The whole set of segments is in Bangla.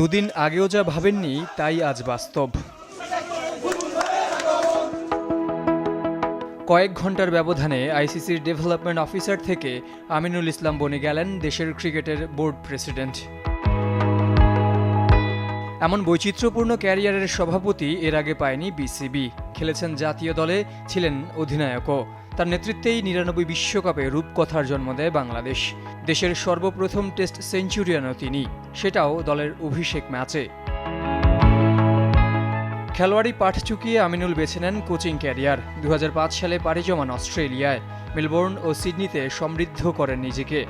দুদিন আগেও যা ভাবেননি, তাই আজ বাস্তব। কয়েক ঘণ্টার ব্যবধানে আইসিসির ডেভেলপমেন্ট অফিসার থেকে আমিনুল ইসলাম বনে গেলেন দেশের ক্রিকেটের বোর্ড প্রেসিডেন্ট। এমন বৈচিত্র্যপূর্ণ ক্যারিয়ারের সভাপতি এর আগে পায়নি বিসিবি। খেলেছেন জাতীয় দলে, ছিলেন অধিনায়কও। তার নেতৃত্বেই নিরানব্বই বিশ্বকাপে রূপকথার জন্ম দেয় বাংলাদেশ। দেশের সর্বপ্রথম টেস্ট সেঞ্চুরিয়ানও তিনি। সেটাও দলের অভিষেক ম্যাচে। খেলোয়াড়ি পাঠ চুকিয়ে আমিনুল বেছে নেন কোচিং ক্যারিয়ার। দু হাজার পাঁচ সালে পাড়ি জমান অস্ট্রেলিয়ায়। মেলবোর্ন ও সিডনিতে সমৃদ্ধ করেন নিজেকে।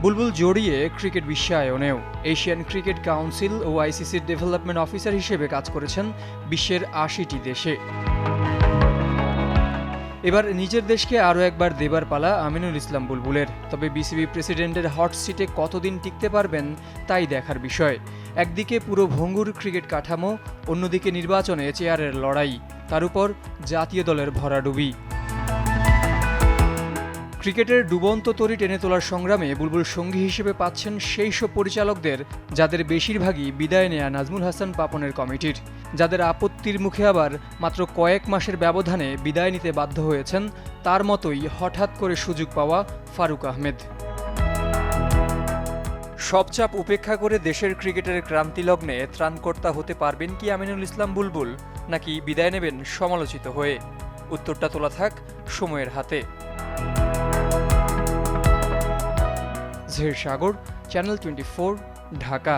বুলবুল জড়িয়ে ক্রিকেট বিশ্বায়নেও। এশিয়ান ক্রিকেট কাউন্সিল ও আইসিসির ডেভেলপমেন্ট অফিসার হিসেবে কাজ করেছেন বিশ্বের আশিটি দেশে। এবার নিজের দেশকে আরও একবার দেবার পালা আমিনুল ইসলাম বুলবুলের। তবে বিসিবি প্রেসিডেন্টের হট সিটে কতদিন টিকতে পারবেন, তাই দেখার বিষয়। একদিকে পুরো ভঙ্গুর ক্রিকেট কাঠামো, অন্যদিকে নির্বাচনে চেয়ারের লড়াই। তার উপর জাতীয় দলের ভরাডুবি। ক্রিকেটের ডুবন্ত তরি টেনে তোলার সংগ্রামে বুলবুল সঙ্গী হিসেবে পাচ্ছেন সেই সব পরিচালকদের, যাদের বেশিরভাগই বিদায় নেয়া নাজমুল হাসান পাপনের কমিটির। যাদের আপত্তির মুখে আবার মাত্র কয়েক মাসের ব্যবধানে বিদায় নিতে বাধ্য হয়েছেন, তার মতোই হঠাৎ করে সুযোগ পাওয়া ফারুক আহমেদ। সব চাপ উপেক্ষা করে দেশের ক্রিকেটের ক্রান্তি লগ্নে ত্রাণকর্তা হতে পারবেন কি আমিনুল ইসলাম বুলবুল, নাকি বিদায় নেবেন সমালোচিত হয়ে? উত্তরটা তোলা থাক সময়ের হাতে। জের সাগর চ্যানেল টোয়েন্টি ঢাকা।